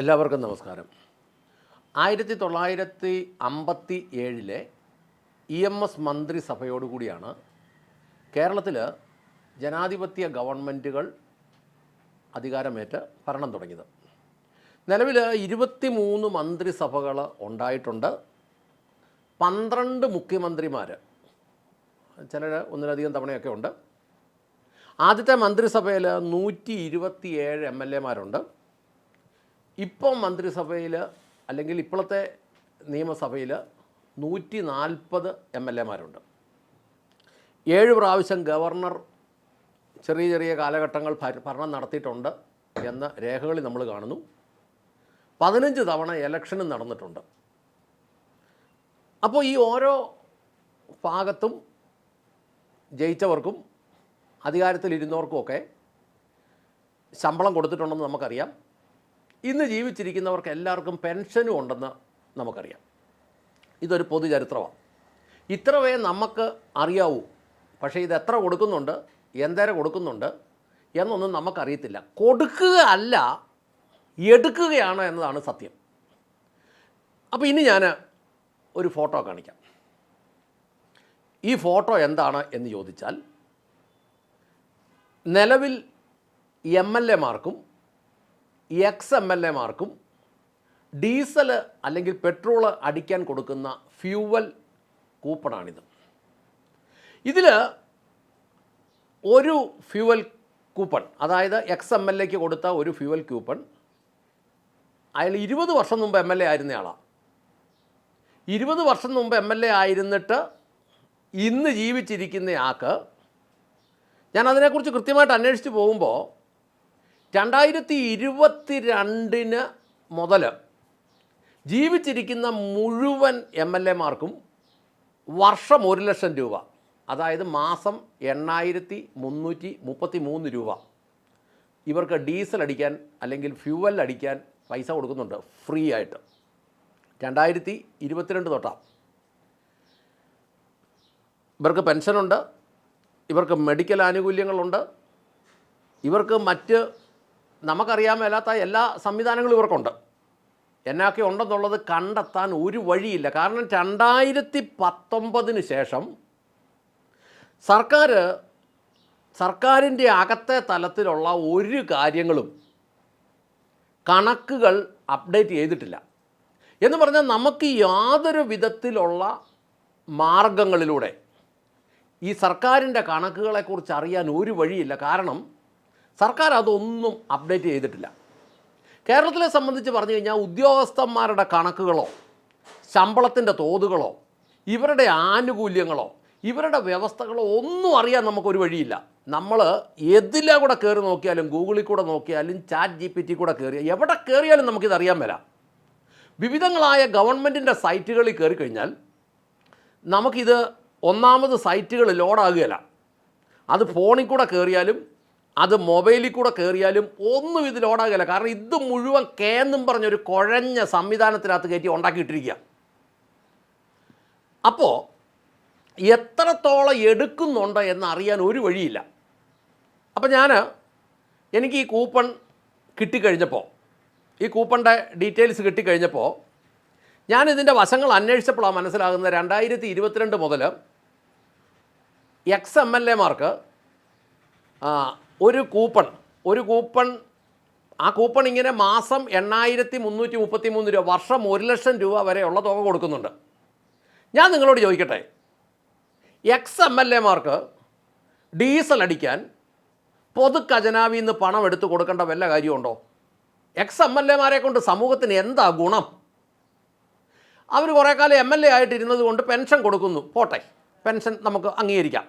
എല്ലാവർക്കും നമസ്കാരം. ആയിരത്തി തൊള്ളായിരത്തി അമ്പത്തി ഏഴിലെ ഇ എം എസ് മന്ത്രിസഭയോടുകൂടിയാണ് കേരളത്തിൽ ജനാധിപത്യ ഗവൺമെന്റുകൾ അധികാരമേറ്റ് ഭരണം തുടങ്ങിയത്. നിലവിൽ ഇരുപത്തി മൂന്ന് മന്ത്രിസഭകൾ ഉണ്ടായിട്ടുണ്ട്. പന്ത്രണ്ട് മുഖ്യമന്ത്രിമാർ ചിലർ ഒന്നിലധികം തവണയൊക്കെ ഉണ്ട്. ആദ്യത്തെ മന്ത്രിസഭയിൽ നൂറ്റി ഇരുപത്തിയേഴ് എം എൽ എമാരുണ്ട് ഇപ്പം മന്ത്രിസഭയിൽ അല്ലെങ്കിൽ ഇപ്പോഴത്തെ നിയമസഭയിൽ നൂറ്റി നാൽപ്പത് എം എൽ എമാരുണ്ട്. ഏഴ് പ്രാവശ്യം ഗവർണർ ചെറിയ ചെറിയ കാലഘട്ടങ്ങൾ ഭര- ഭരണം നടത്തിയിട്ടുണ്ട് എന്ന രേഖകളിൽ നമ്മൾ കാണുന്നു. പതിനഞ്ച് തവണ ഇലക്ഷനും നടന്നിട്ടുണ്ട്. അപ്പോൾ ഈ ഓരോ ഭാഗത്തും ജയിച്ചവർക്കും അധികാരത്തിലിരുന്നവർക്കുമൊക്കെ ശമ്പളം കൊടുത്തിട്ടുണ്ടെന്ന് നമുക്കറിയാം. ഇന്ന് ജീവിച്ചിരിക്കുന്നവർക്ക് എല്ലാവർക്കും പെൻഷനും ഉണ്ടെന്ന് നമുക്കറിയാം. ഇതൊരു പൊതുചരിത്രമാണ്. ഇത്രവേ നമുക്ക് അറിയാവൂ. പക്ഷേ ഇത് എത്ര കൊടുക്കുന്നുണ്ട് എന്തേരം കൊടുക്കുന്നുണ്ട് എന്നൊന്നും നമുക്കറിയത്തില്ല. കൊടുക്കുക അല്ല എടുക്കുകയാണ് എന്നതാണ് സത്യം. അപ്പോൾ ഇനി ഞാൻ ഒരു ഫോട്ടോ കാണിക്കാം. ഈ ഫോട്ടോ എന്താണ് എന്ന് ചോദിച്ചാൽ നിലവിൽ എം എൽ എമാർക്കും എക്സ് എം എൽ എമാർക്കും ഡീസൽ അല്ലെങ്കിൽ പെട്രോൾ അടിക്കാൻ കൊടുക്കുന്ന ഫ്യൂവൽ കൂപ്പണാണിത്. ഇതിൽ ഒരു ഫ്യൂവൽ കൂപ്പൺ അതായത് എക്സ് എം എൽ എക്ക് കൊടുത്ത ഒരു ഫ്യൂവൽ കൂപ്പൺ അയാൾ ഇരുപത് വർഷം മുമ്പ് എം എൽ എ ആയിരുന്നയാളാണ് ഇരുപത് വർഷം മുമ്പ് എം എൽ എ ആയിരുന്നിട്ട് ഇന്ന് ജീവിച്ചിരിക്കുന്നയാൾക്ക് ഞാൻ അതിനെക്കുറിച്ച് കൃത്യമായിട്ട് അന്വേഷിച്ച് പോകുമ്പോൾ രണ്ടായിരത്തി ഇരുപത്തി രണ്ടിന് മുതൽ ജീവിച്ചിരിക്കുന്ന മുഴുവൻ എം എൽ എമാർക്കും വർഷം ഒരു ലക്ഷം രൂപ അതായത് മാസം എണ്ണായിരത്തി മുന്നൂറ്റി മുപ്പത്തി മൂന്ന് രൂപ. ഇവർക്ക് ഡീസൽ അടിക്കാൻ അല്ലെങ്കിൽ ഫ്യൂവൽ അടിക്കാൻ പൈസ കൊടുക്കുന്നുണ്ട് ഫ്രീ ആയിട്ട്. രണ്ടായിരത്തി ഇരുപത്തിരണ്ട് തൊട്ടാണ് ഇവർക്ക് പെൻഷനുണ്ട് ഇവർക്ക് മെഡിക്കൽ ആനുകൂല്യങ്ങളുണ്ട് ഇവർക്ക് മറ്റ് നമുക്കറിയാൻ മേലാത്ത എല്ലാ സംവിധാനങ്ങളും ഇവർക്കുണ്ട്. എന്നൊക്കെ ഉണ്ടെന്നുള്ളത് കണ്ടെത്താൻ ഒരു വഴിയില്ല. കാരണം രണ്ടായിരത്തി പത്തൊമ്പതിന് ശേഷം സർക്കാർ സർക്കാരിന്റെ അകത്തെ തലത്തിലുള്ള ഒരു കാര്യങ്ങളും കണക്കുകൾ അപ്ഡേറ്റ് ചെയ്തിട്ടില്ല. എന്ന് പറഞ്ഞാൽ നമുക്ക് യാതൊരു വിധത്തിലുള്ള മാർഗങ്ങളിലൂടെ ഈ സർക്കാരിന്റെ കണക്കുകളെക്കുറിച്ച് അറിയാൻ ഒരു വഴിയില്ല. കാരണം സർക്കാർ അതൊന്നും അപ്ഡേറ്റ് ചെയ്തിട്ടില്ല. കേരളത്തിലെ സംബന്ധിച്ച് പറഞ്ഞു കഴിഞ്ഞാൽ ഉദ്യോഗസ്ഥന്മാരുടെ കണക്കുകളോ ശമ്പളത്തിന്റെ തോതുകളോ ഇവരുടെ ആനുകൂല്യങ്ങളോ ഇവരുടെ വ്യവസ്ഥകളോ ഒന്നും അറിയാൻ നമുക്കൊരു വഴിയില്ല. നമ്മൾ എതിലെ കൂടെ കയറി നോക്കിയാലും ഗൂഗിളിൽ കൂടെ നോക്കിയാലും ചാറ്റ് ജി പി ടി കൂടെ കയറി എവിടെ കയറിയാലും നമുക്കിത് അറിയാൻ വരാം. വിവിധങ്ങളായ ഗവൺമെന്റിന്റെ സൈറ്റുകളിൽ കയറി കഴിഞ്ഞാൽ നമുക്കിത് ഒന്നാമത് സൈറ്റുകൾ ലോഡാകുകയില്ല. അത് ഫോണിൽ കൂടെ കയറിയാലും അത് മൊബൈലിൽ കൂടെ കയറിയാലും ഒന്നും ഇത് ഓടാകില്ല കാരണം ഇത് മുഴുവൻ കേന്നും പറഞ്ഞൊരു കുഴഞ്ഞ സംവിധാനത്തിനകത്ത് കയറ്റി ഉണ്ടാക്കിയിട്ടിരിക്കുക. അപ്പോൾ എത്രത്തോളം എടുക്കുന്നുണ്ട് എന്നറിയാൻ ഒരു വഴിയില്ല. അപ്പോൾ ഞാൻ എനിക്ക് ഈ കൂപ്പൺ കിട്ടിക്കഴിഞ്ഞപ്പോൾ ഈ കൂപ്പണിന്റെ ഡീറ്റെയിൽസ് കിട്ടിക്കഴിഞ്ഞപ്പോൾ ഞാൻ ഇതിന്റെ വശങ്ങൾ അന്വേഷിച്ചപ്പോഴാണ് മനസ്സിലാകുന്നത് രണ്ടായിരത്തി ഇരുപത്തിരണ്ട് മുതൽ എക്സ് എം എൽ എമാർക്ക് ഒരു കൂപ്പൺ ഒരു കൂപ്പൺ ആ കൂപ്പൺ ഇങ്ങനെ മാസം എണ്ണായിരത്തി മുന്നൂറ്റി മുപ്പത്തി മൂന്ന് രൂപ വർഷം ഒരു ലക്ഷം രൂപ വരെയുള്ള തുക കൊടുക്കുന്നുണ്ട്. ഞാൻ നിങ്ങളോട് ചോദിക്കട്ടെ എക്സ് എം എൽ എമാർക്ക് ഡീസൽ അടിക്കാൻ പൊതു ഖജനാവിൽ നിന്ന് പണം എടുത്ത് കൊടുക്കേണ്ട വല്ല കാര്യമുണ്ടോ? എക്സ് എം എൽ എമാരെ കൊണ്ട് സമൂഹത്തിന് എന്താ ഗുണം? അവർ കുറേ കാലം എം എൽ എ ആയിട്ടിരുന്നത് കൊണ്ട് പെൻഷൻ കൊടുക്കുന്നു. പോട്ടെ പെൻഷൻ നമുക്ക് അംഗീകരിക്കാം.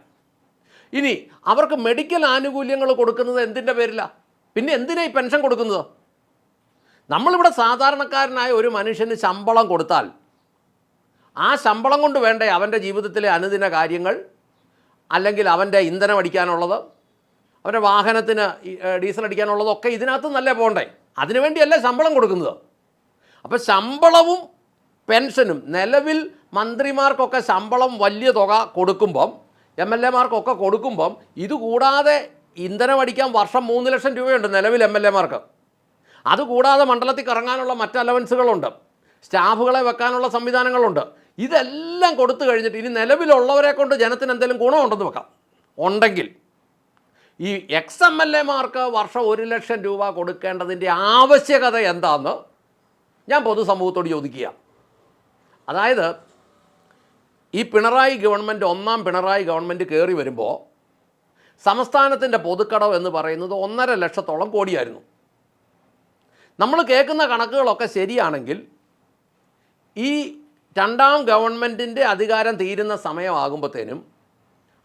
ഇനി അവർക്ക് മെഡിക്കൽ ആനുകൂല്യങ്ങൾ കൊടുക്കുന്നത് എന്തിന്റെ പേരിലാണ് പിന്നെ എന്തിനാ ഈ പെൻഷൻ കൊടുക്കുന്നത്? നമ്മളിവിടെ സാധാരണക്കാരനായ ഒരു മനുഷ്യന് ശമ്പളം കൊടുത്താൽ ആ ശമ്പളം കൊണ്ട് വേണ്ടേ അവന്റെ ജീവിതത്തിലെ അനുദിന കാര്യങ്ങൾ അല്ലെങ്കിൽ അവന്റെ ഇന്ധനം അടിക്കാനുള്ളത് അവന്റെ വാഹനത്തിന് ഡീസൽ അടിക്കാനുള്ളതൊക്കെ ഇതിനകത്ത് നല്ല പോകണ്ടേ? അതിനുവേണ്ടിയല്ല ശമ്പളം കൊടുക്കുന്നത്. അപ്പോൾ ശമ്പളവും പെൻഷനും നിലവിൽ മന്ത്രിമാർക്കൊക്കെ ശമ്പളം വലിയ തുക കൊടുക്കുമ്പം എം എൽ എമാർക്കൊക്കെ കൊടുക്കുമ്പം ഇതുകൂടാതെ ഇന്ധനം അടിക്കാൻ വർഷം മൂന്ന് ലക്ഷം രൂപയുണ്ട് നിലവിൽ എം എൽ എമാർക്ക് അതുകൂടാതെ മണ്ഡലത്തിൽ കറങ്ങാനുള്ള മറ്റ് അലവൻസുകളുണ്ട്. സ്റ്റാഫുകളെ വെക്കാനുള്ള സംവിധാനങ്ങളുണ്ട്. ഇതെല്ലാം കൊടുത്തു കഴിഞ്ഞിട്ട് ഇനി നിലവിലുള്ളവരെ കൊണ്ട് ജനത്തിന് എന്തെങ്കിലും ഗുണമുണ്ടെന്ന് വെക്കാം. ഉണ്ടെങ്കിൽ. ഈ എക്സ് എം എൽ എമാർക്ക് വർഷം ഒരു ലക്ഷം രൂപ കൊടുക്കേണ്ടതിന്റെ ആവശ്യകത എന്താണെന്ന് ഞാൻ പൊതുസമൂഹത്തോട് ചോദിക്കുക. അതായത് ഈ പിണറായി ഗവൺമെന്റ് ഒന്നാം പിണറായി ഗവൺമെന്റ് കയറി വരുമ്പോൾ സംസ്ഥാനത്തിന്റെ പൊതുക്കടവ് എന്ന് പറയുന്നത് ഒന്നര ലക്ഷത്തോളം കോടിയായിരുന്നു. നമ്മൾ കേൾക്കുന്ന കണക്കുകളൊക്കെ ശരിയാണെങ്കിൽ ഈ രണ്ടാം ഗവൺമെന്റിന്റെ അധികാരം തീരുന്ന സമയമാകുമ്പോഴത്തേനും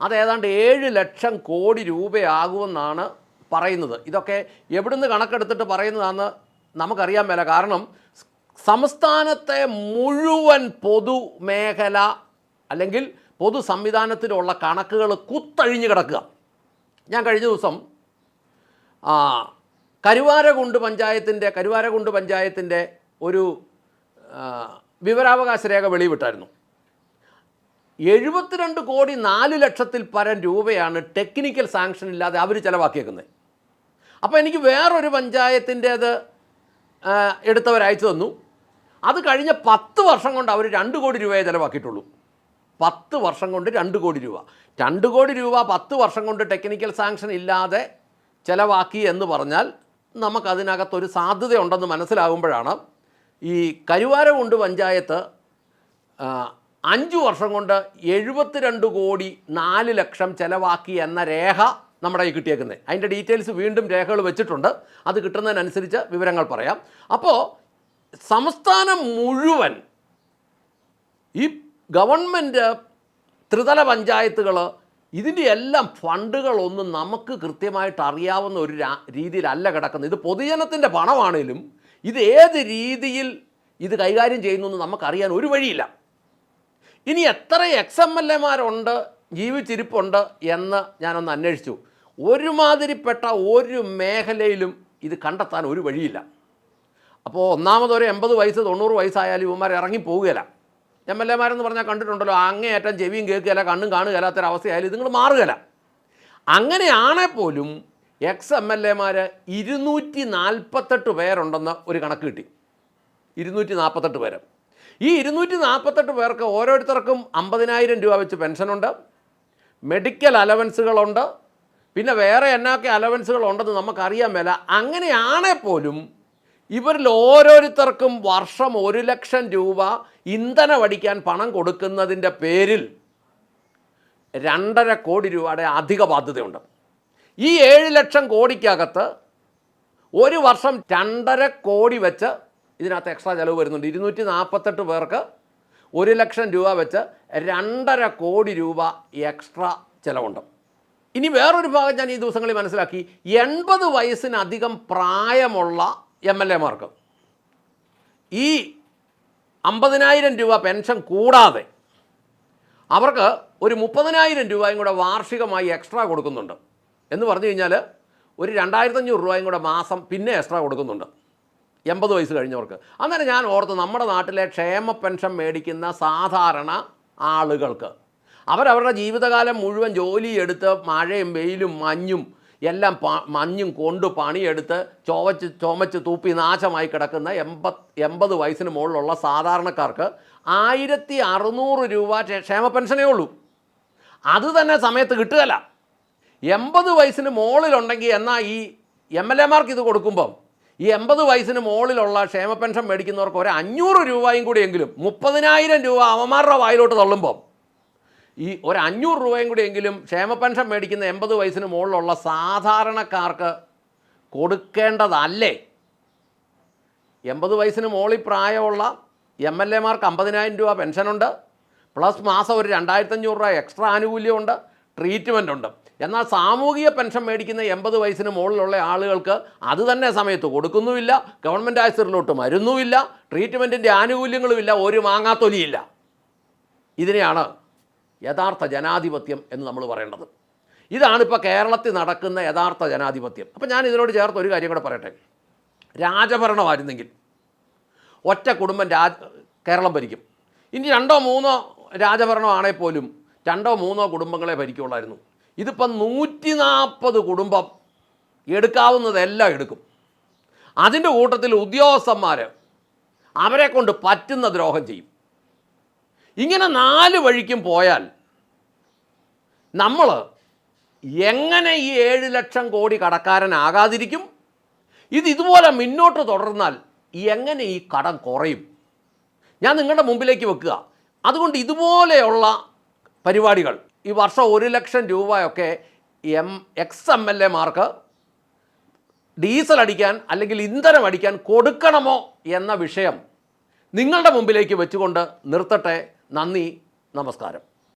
അത് ഏതാണ്ട് ഏഴ് ലക്ഷം കോടി രൂപയാകുമെന്നാണ് പറയുന്നത്. ഇതൊക്കെ എവിടുന്ന് കണക്കെടുത്തിട്ട് പറയുന്നതാണെന്ന് നമുക്കറിയാൻ മേല. കാരണം സംസ്ഥാനത്തെ മുഴുവൻ പൊതുമേഖല അല്ലെങ്കിൽ പൊതു സംവിധാനത്തിലുള്ള കണക്കുകൾ കുത്തഴിഞ്ഞ് കിടക്കുക. ഞാൻ കഴിഞ്ഞ ദിവസം കരുവാരകുണ്ട് പഞ്ചായത്തിന്റെ കരുവാരകുണ്ട് പഞ്ചായത്തിന്റെ ഒരു വിവരാവകാശ രേഖ വെളിവിട്ടായിരുന്നു. എഴുപത്തിരണ്ട് കോടി നാല് ലക്ഷത്തിൽ പരം രൂപയാണ് ടെക്നിക്കൽ സാങ്ഷൻ ഇല്ലാതെ അവർ ചിലവാക്കിയേക്കുന്നത്. അപ്പോൾ എനിക്ക് വേറൊരു പഞ്ചായത്തിന്റേത് എടുത്തവരയച്ചു തന്നു. അത് കഴിഞ്ഞ പത്ത് വർഷം കൊണ്ട് അവർ രണ്ട് കോടി രൂപയെ ചിലവാക്കിയിട്ടുള്ളൂ. പത്ത് വർഷം കൊണ്ട് രണ്ട് കോടി രൂപ. രണ്ട് കോടി രൂപ പത്ത് വർഷം കൊണ്ട് ടെക്നിക്കൽ സാങ്ഷൻ ഇല്ലാതെ ചിലവാക്കി എന്ന് പറഞ്ഞാൽ നമുക്കതിനകത്തൊരു സാധ്യതയുണ്ടെന്ന് മനസ്സിലാകുമ്പോഴാണ് ഈ കരുവാരകുണ്ട് പഞ്ചായത്ത് അഞ്ച് വർഷം കൊണ്ട് എഴുപത്തിരണ്ട് കോടി നാല് ലക്ഷം ചിലവാക്കി എന്ന രേഖ നമ്മുടെ ഈ കിട്ടിയേക്കുന്നത് അതിന്റെ ഡീറ്റെയിൽസ് വീണ്ടും രേഖകൾ വെച്ചിട്ടുണ്ട്. അത് കിട്ടുന്നതിനനുസരിച്ച് വിവരങ്ങൾ പറയാം. അപ്പോൾ സംസ്ഥാനം മുഴുവൻ ഈ ഗവൺമെന്റ് ത്രിതല പഞ്ചായത്തുകൾ ഇതിന്റെ എല്ലാം ഫണ്ടുകളൊന്നും നമുക്ക് കൃത്യമായിട്ട് അറിയാവുന്ന ഒരു രീതിയിലല്ല കിടക്കുന്നത്. ഇത് പൊതുജനത്തിന്റെ പണമാണേലും ഇത് ഏത് രീതിയിൽ ഇത് കൈകാര്യം ചെയ്യുന്നു എന്ന് നമുക്കറിയാൻ ഒരു വഴിയില്ല. ഇനി എത്ര എക്സ് എം എൽ എമാരുണ്ട് ജീവിച്ചിരിപ്പുണ്ട് എന്ന് ഞാനൊന്ന് അന്വേഷിച്ചു. ഒരുമാതിരിപ്പെട്ട ഒരു മേഖലയിലും ഇത് കണ്ടെത്താൻ ഒരു വഴിയില്ല. അപ്പോൾ ഒന്നാമതൊരു എൺപത് വയസ്സ് തൊണ്ണൂറ് വയസ്സായാലും ഇവന്മാർ ഇറങ്ങി പോവുകയില്ല. എം എൽ എമാരെന്ന് പറഞ്ഞാൽ കണ്ടിട്ടുണ്ടല്ലോ അങ്ങേയറ്റം ചെവിയും കേൾക്കുകയില്ല കണ്ണും കാണുകയില്ലാത്തൊരവസ്ഥയായാലും ഇതുങ്ങൾ മാറുകയില്ല. അങ്ങനെയാണെ പോലും എക്സ് എം എൽ എമാർ ഇരുന്നൂറ്റി നാൽപ്പത്തെട്ട് പേരുണ്ടെന്ന് ഒരു കണക്ക് കിട്ടി. ഇരുന്നൂറ്റി നാൽപ്പത്തെട്ട് പേര്. ഈ ഇരുന്നൂറ്റി നാൽപ്പത്തെട്ട് പേർക്ക് ഓരോരുത്തർക്കും അമ്പതിനായിരം രൂപ വെച്ച് പെൻഷനുണ്ട് മെഡിക്കൽ അലവൻസുകളുണ്ട് പിന്നെ വേറെ എന്നൊക്കെ അലവൻസുകളുണ്ടെന്ന് നമുക്കറിയാൻ മേല. അങ്ങനെയാണെ പോലും ഇവരിൽ ഓരോരുത്തർക്കും വർഷം ഒരു ലക്ഷം രൂപ ഇന്ധനമടിക്കാൻ പണം കൊടുക്കുന്നതിന്റെ പേരിൽ രണ്ടര കോടി രൂപയുടെ അധിക ബാധ്യതയുണ്ട്. ഈ ഏഴ് ലക്ഷം കോടിക്കകത്ത് ഒരു വർഷം രണ്ടര കോടി വെച്ച് ഇതിനകത്ത് എക്സ്ട്രാ ചിലവ് വരുന്നുണ്ട്. ഇരുന്നൂറ്റി നാൽപ്പത്തെട്ട് പേർക്ക് ഒരു ലക്ഷം രൂപ വെച്ച് രണ്ടര കോടി രൂപ എക്സ്ട്രാ ചിലവുണ്ട്. ഇനി വേറൊരു ഭാഗം ഞാൻ ഈ ദിവസങ്ങളിൽ മനസ്സിലാക്കി. എൺപത് വയസ്സിനധികം പ്രായമുള്ള എം എൽ എമാർക്ക്. ഈ അമ്പതിനായിരം രൂപ പെൻഷൻ കൂടാതെ അവർക്ക് ഒരു മുപ്പതിനായിരം രൂപയും കൂടെ വാർഷികമായി എക്സ്ട്രാ കൊടുക്കുന്നുണ്ട്. എന്ന് പറഞ്ഞു കഴിഞ്ഞാൽ ഒരു രണ്ടായിരത്തഞ്ഞൂറ് രൂപയും കൂടെ മാസം പിന്നെ എക്സ്ട്രാ കൊടുക്കുന്നുണ്ട്. എൺപത് വയസ്സ് കഴിഞ്ഞവർക്ക്. അന്നേരം ഞാൻ ഓർത്ത് നമ്മുടെ നാട്ടിലെ ക്ഷേമ പെൻഷൻ മേടിക്കുന്ന സാധാരണ ആളുകൾക്ക് അവരവരുടെ ജീവിതകാലം മുഴുവൻ ജോലിയെടുത്ത് മഴയും വെയിലും മഞ്ഞും എല്ലാം പാ മഞ്ഞും കൊണ്ട് പണിയെടുത്ത് ചോവച്ച് ചുമച്ച് തൂപ്പി നാശമായി കിടക്കുന്ന എൺപത് എൺപത് വയസ്സിന് മുകളിലുള്ള സാധാരണക്കാർക്ക് ആയിരത്തി അറുന്നൂറ് രൂപ ക്ഷേമ പെൻഷനേ ഉള്ളൂ. അത് തന്നെ സമയത്ത് കിട്ടുകയില്ല. എൺപത് വയസ്സിന് മുകളിലുണ്ടെങ്കിൽ എന്നാൽ ഈ എം എൽ എമാർക്ക് ഇത് കൊടുക്കുമ്പം ഈ എൺപത് വയസ്സിന് മുകളിലുള്ള ക്ഷേമ പെൻഷൻ മേടിക്കുന്നവർക്ക് ഒരു അഞ്ഞൂറ് രൂപയും കൂടിയെങ്കിലും മുപ്പതിനായിരം രൂപ അവന്മാരുടെ വായിലോട്ട് തള്ളുമ്പം ഈ ഒരു അഞ്ഞൂറ് രൂപയും കൂടിയെങ്കിലും ക്ഷേമ പെൻഷൻ മേടിക്കുന്ന എൺപത് വയസ്സിന് മുകളിലുള്ള സാധാരണക്കാർക്ക് കൊടുക്കേണ്ടതല്ലേ? എൺപത് വയസ്സിന് മുകളിൽ പ്രായമുള്ള എം എൽ എമാർക്ക് അമ്പതിനായിരം രൂപ പെൻഷനുണ്ട്. പ്ലസ് മാസം ഒരു രണ്ടായിരത്തഞ്ഞൂറ് രൂപ എക്സ്ട്രാ ആനുകൂല്യമുണ്ട്. ട്രീറ്റ്മെന്റ് ഉണ്ട് എന്നാൽ സാമൂഹിക പെൻഷൻ മേടിക്കുന്ന എൺപത് വയസ്സിന് മുകളിലുള്ള ആളുകൾക്ക് അത് തന്നെ സമയത്ത് കൊടുക്കുന്നുമില്ല. ഗവൺമെന്റ് ആശുപത്രിയിലോട്ട് മരുന്നുമില്ല. ട്രീറ്റ്മെന്റിന്റെ ആനുകൂല്യങ്ങളുമില്ല. ഒരു മാങ്ങാത്തൊലിയില്ല. ഇതിനെയാണ് യഥാർത്ഥ ജനാധിപത്യം എന്ന് നമ്മൾ പറയേണ്ടത്. ഇതാണ് ഇപ്പോൾ കേരളത്തിൽ നടക്കുന്ന യഥാർത്ഥ ജനാധിപത്യം. അപ്പം ഞാൻ ഇതിനോട് ചേർത്ത് ഒരു കാര്യം കൂടെ പറയട്ടെ. രാജഭരണമായിരുന്നെങ്കിൽ ഒറ്റ കുടുംബം രാജ കേരളം ഭരിക്കും. ഇനി രണ്ടോ മൂന്നോ രാജഭരണമാണേ പോലും രണ്ടോ മൂന്നോ കുടുംബങ്ങളെ ഭരിക്കുള്ളായിരുന്നു. ഇതിപ്പം നൂറ്റി നാൽപ്പത് കുടുംബം എടുക്കാവുന്നതെല്ലാം എടുക്കും. അതിന്റെ കൂട്ടത്തിൽ ഉദ്യോഗസ്ഥന്മാർ അവരെ കൊണ്ട് പറ്റുന്ന ദ്രോഹം ചെയ്യും. ഇങ്ങനെ നാല് വഴിക്കും പോയാൽ നമ്മൾ എങ്ങനെ ഈ ഏഴ് ലക്ഷം കോടി കടക്കാരനാകാതിരിക്കും? ഇത് ഇതുപോലെ മുന്നോട്ട് തുടർന്നാൽ എങ്ങനെ ഈ കടം കുറയും? ഞാൻ നിങ്ങളുടെ മുമ്പിലേക്ക് വെക്കുക. അതുകൊണ്ട് ഇതുപോലെയുള്ള പരിപാടികൾ ഈ വർഷം ഒരു ലക്ഷം രൂപയൊക്കെ M X M L A mark diesel അടിക്കാൻ അല്ലെങ്കിൽ ഇന്ധനം അടിക്കാൻ കൊടുക്കണമോ എന്ന വിഷയം നിങ്ങളുടെ മുമ്പിലേക്ക് വെച്ചുകൊണ്ട് നിർത്തട്ടെ. നന്ദി നമസ്കാരം.